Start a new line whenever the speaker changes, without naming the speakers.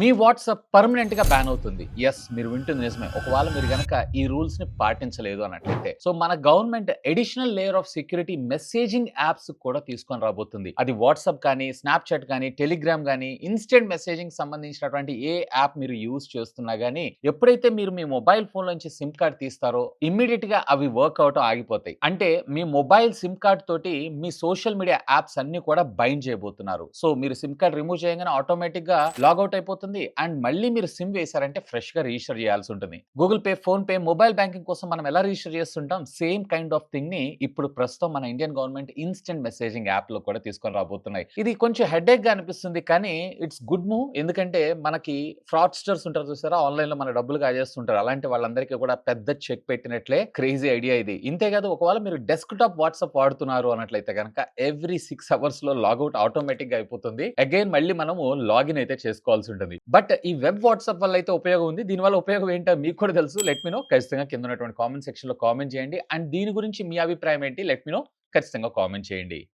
మీ WhatsApp పర్మనెంట్గా ban అవుతుంది. Yes మీరు వింటుంది నిజమే. ఒకవేళ మీరు కనుక ఈ రూల్స్ని పాటించలేదు అన్నట్లయితే. సో మన government additional layer of security messaging apps కూడా తీసుకొని రాబోతుంది. అది వాట్సాప్ కానీ స్నాప్చాట్ కానీ టెలిగ్రామ్ కానీ ఇన్స్టెంట్ మెసేజింగ్ సంబంధించినటువంటి ఏ యాప్ మీరు యూజ్ చేస్తున్నా కానీ ఎప్పుడైతే మీరు మీ మొబైల్ ఫోన్ నుంచి సిమ్ కార్డ్ తీస్తారో ఇమ్మీడియట్గా అవి వర్క్ అవటం ఆగిపోతాయి. అంటే మీ మొబైల్ సిమ్ కార్డ్ తోటి మీ సోషల్ మీడియా యాప్స్ అన్ని కూడా బైండ్ చేయబోతున్నారు. సో మీరు సిమ్ కార్డ్ రిమూవ్ చేయగానే ఆటోమేటిక్గా లాగౌట్ అయిపోతుంది. అండ్ మళ్ళీ మీరు సిమ్ వేశారంటే ఫ్రెష్గా రిజిస్టర్ చేయాల్సి ఉంటుంది. Google Pay PhonePe mobile banking కోసం మనం ఎలా రిజిస్టర్ చేస్తుంటాం? సేమ్ కైండ్ ఆఫ్ థింగ్ని ఇప్పుడు ప్రస్తుతం మన ఇండియన్ గవర్నమెంట్ ఇన్స్టెంట్ మెసేజింగ్ యాప్లో కూడా తీసుకొని రాబోతున్నాయి. ఇది కొంచెం హెడేక్గా అనిపిస్తుంది కానీ ఇట్స్ గుడ్ మూవ్. ఎందుకంటే మనకి ఫ్రాడ్స్టర్స్ ఉంటారు చూసారా? ఆన్లైన్లో మన డబ్బులు కాజేస్తుంటారు. అలాంటి వాళ్ళందరికీ కూడా పెద్ద చెక్ పెట్టినట్లే క్రేజీ ఐడియా ఇది. ఇంతే కాదు ఒకవేళ మీరు డెస్క్ టాప్ వాట్సాప్ వాడుతున్నారు అన్నట్లయితే కనుక ఎవ్రీ సిక్స్ అవర్స్లో లాగౌట్ ఆటోమేటిక్గా అయిపోతుంది. అగైన్ మళ్ళీ మనము లాగిన్ అయితే చేసుకోవాల్సి ఉంటుంది. బట్ ఈ వెబ్ వాట్సాప్ వల్ల అయితే ఉపయోగం ఉంది. దీని వల్ల ఉపయోగం ఏంటో మీకు కూడా తెలుసు. లెట్ మీ నో ఖచ్చితంగా కింద ఉన్నటువంటి కామెంట్ సెక్షన్లో కామెంట్ చేయండి. అండ్ దీని గురించి మీ అభిప్రాయం ఏంటి? లెట్ మీ నో ఖచ్చితంగా కామెంట్ చేయండి.